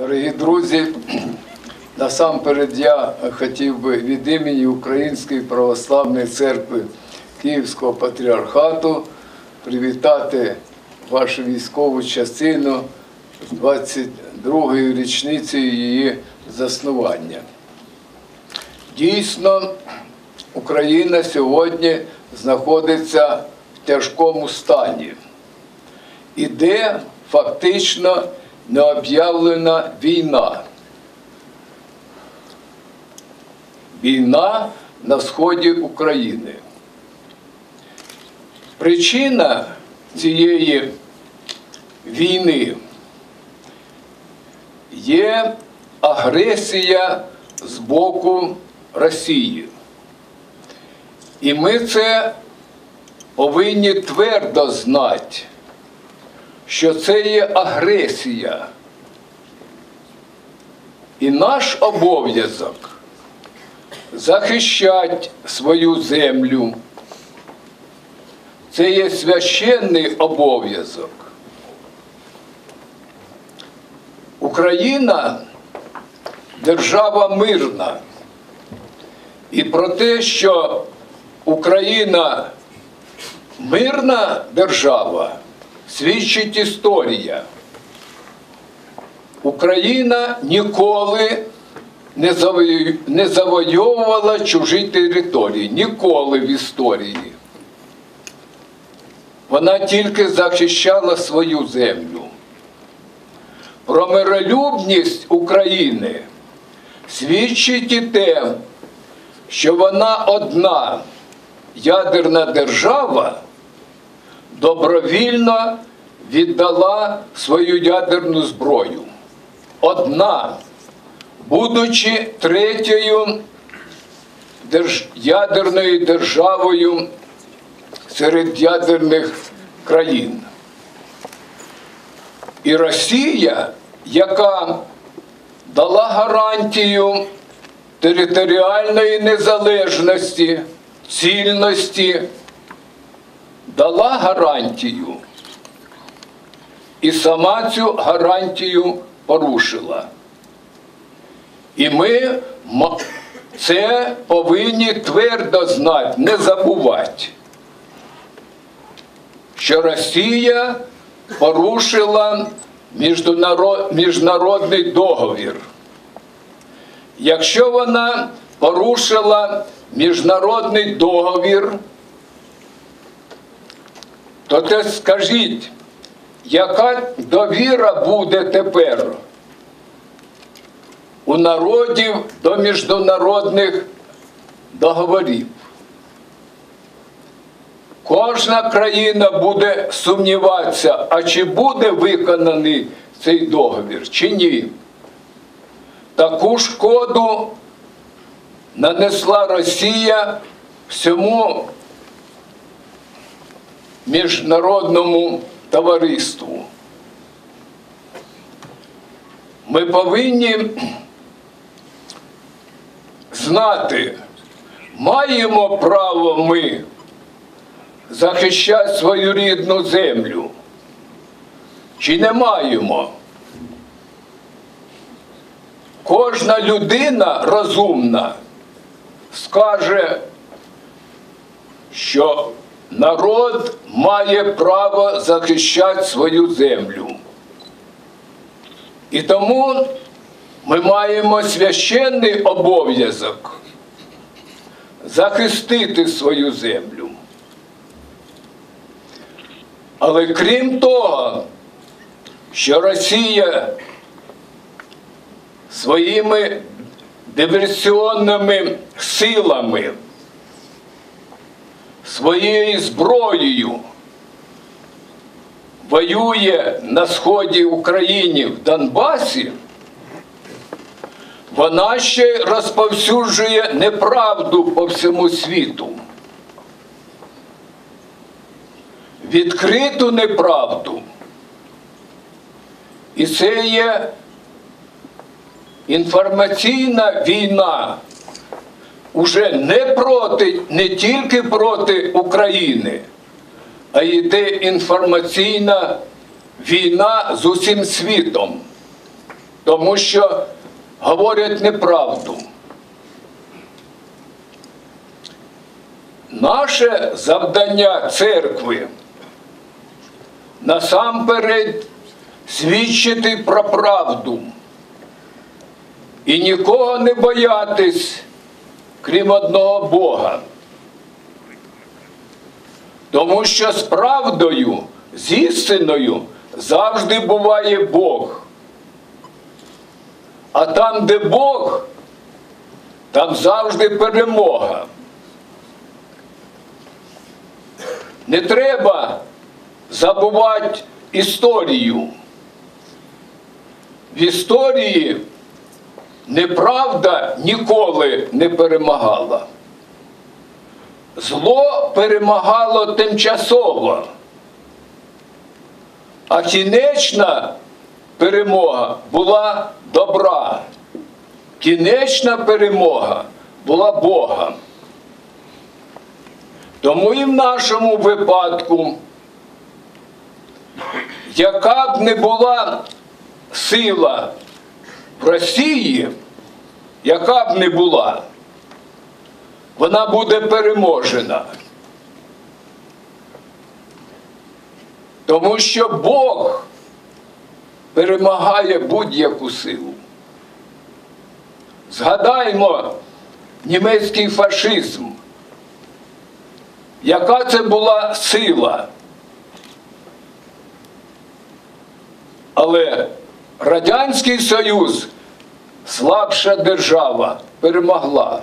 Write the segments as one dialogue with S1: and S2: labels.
S1: Дорогі друзі, насамперед я хотів би від імені Української православної церкви Київського патріархату привітати вашу військову частину з 22-ю річницею її заснування. Дійсно, Україна сьогодні знаходиться в тяжкому стані. Іде фактично необ'явлена війна. Війна на сході України. Причина цієї війни є агресія з боку Росії. І ми це повинні твердо знати, що це є агресія. І наш обов'язок захищати свою землю. Це є священний обов'язок. Україна держава мирна. І про те, що Україна мирна держава, свідчить історія. Україна ніколи не завойовувала чужі території. Ніколи в історії. Вона тільки захищала свою землю. Про миролюбність України свідчить і те, що вона одна ядерна держава добровільно віддала свою ядерну зброю. Одна, будучи третьою держ... ядерною державою серед ядерних країн. І Росія, яка дала гарантію територіальної незалежності, цільності, дала гарантію і сама цю гарантію порушила. І ми це повинні твердо знати, не забувати, що Росія порушила міжнародний договір. Якщо вона порушила міжнародний договір, то те скажіть, яка довіра буде тепер у народів до міжнародних договорів? Кожна країна буде сумніватися, а чи буде виконаний цей договір, чи ні. Таку шкоду нанесла Росія всьому міжнародному товариству. Ми повинні знати, маємо право ми захищати свою рідну землю, чи не маємо. Кожна людина розумна скаже, що народ має право захищати свою землю. І тому ми маємо священний обов'язок захистити свою землю. Але крім того, що Росія своїми диверсіонними силами, своєю зброєю воює на сході України в Донбасі, вона ще розповсюджує неправду по всьому світу. Відкриту неправду. І це є інформаційна війна уже не проти, не тільки проти України, а йде інформаційна війна з усім світом. тому що говорять неправду. Наше завдання церкви насамперед свідчити про правду і нікого не боятись, крім одного Бога. Тому що з правдою, з істиною завжди буває Бог. А там, де Бог, там завжди перемога. Не треба забувати історію. В історії неправда ніколи не перемагала. Зло перемагало тимчасово, а кінечна перемога була добра. Кінечна перемога була Бога. Тому і в нашому випадку, яка б не була сила в Росії, яка б не була, вона буде переможена. Тому що Бог перемагає будь-яку силу. Згадаймо німецький фашизм. Яка це була сила? Але Радянський Союз, слабша держава, перемогла,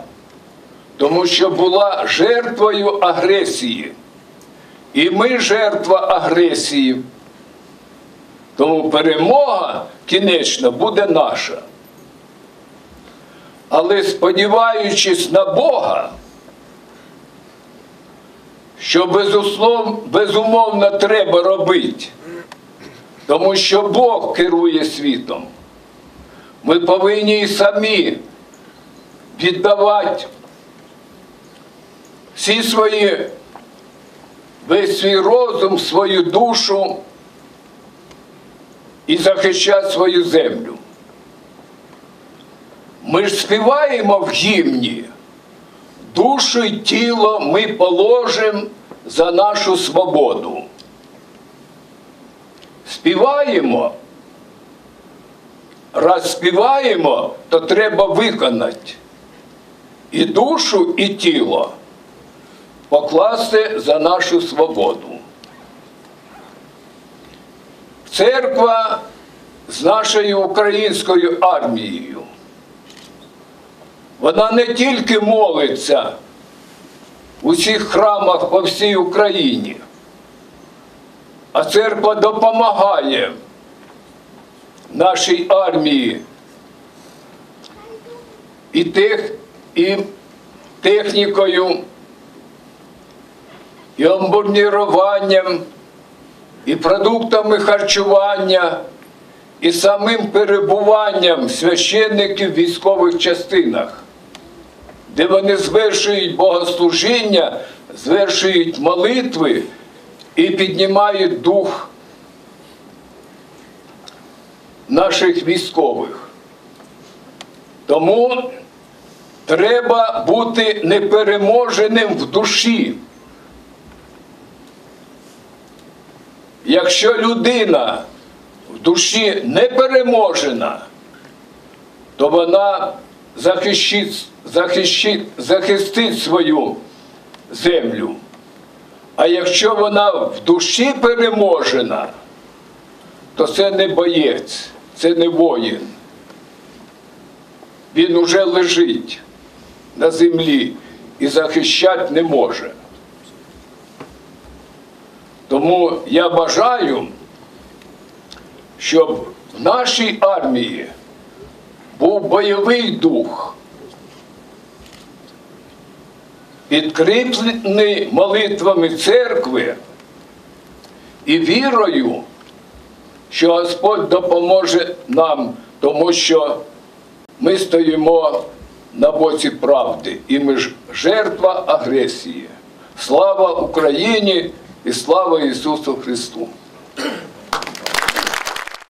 S1: тому що була жертвою агресії. І ми жертва агресії. Тому перемога кінечна буде наша. Але сподіваючись на Бога, що безуслов, безумовно треба робити, тому що Бог керує світом. Ми повинні і самі віддавати всі свої, весь свій розум, свою душу і захищати свою землю. Ми ж співаємо в гімні. Душу й тіло ми положимо за нашу свободу. Співаємо. Раз співаємо, то треба виконати і душу, і тіло покласти за нашу свободу. Церква з нашою українською армією. Вона не тільки молиться у всіх храмах по всій Україні, а церква допомагає нашій армії. І, тех, і технікою, і амбурніруванням, і продуктами харчування, і самим перебуванням священників в військових частинах де вони звершують богослужіння, звершують молитви і піднімають дух наших військових. Тому треба бути непереможеним в душі. Якщо людина в душі не переможена, то вона захищить, захищить, захистить свою землю. А якщо вона в душі переможена, то це не боєць, це не воїн. Він уже лежить на землі і захищати не може. Тому я бажаю, щоб в нашій армії був бойовий дух, підкріплений молитвами церкви і вірою, що Господь допоможе нам, тому що ми стоїмо на боці правди, і ми ж жертва агресії. Слава Україні і слава Ісусу Христу!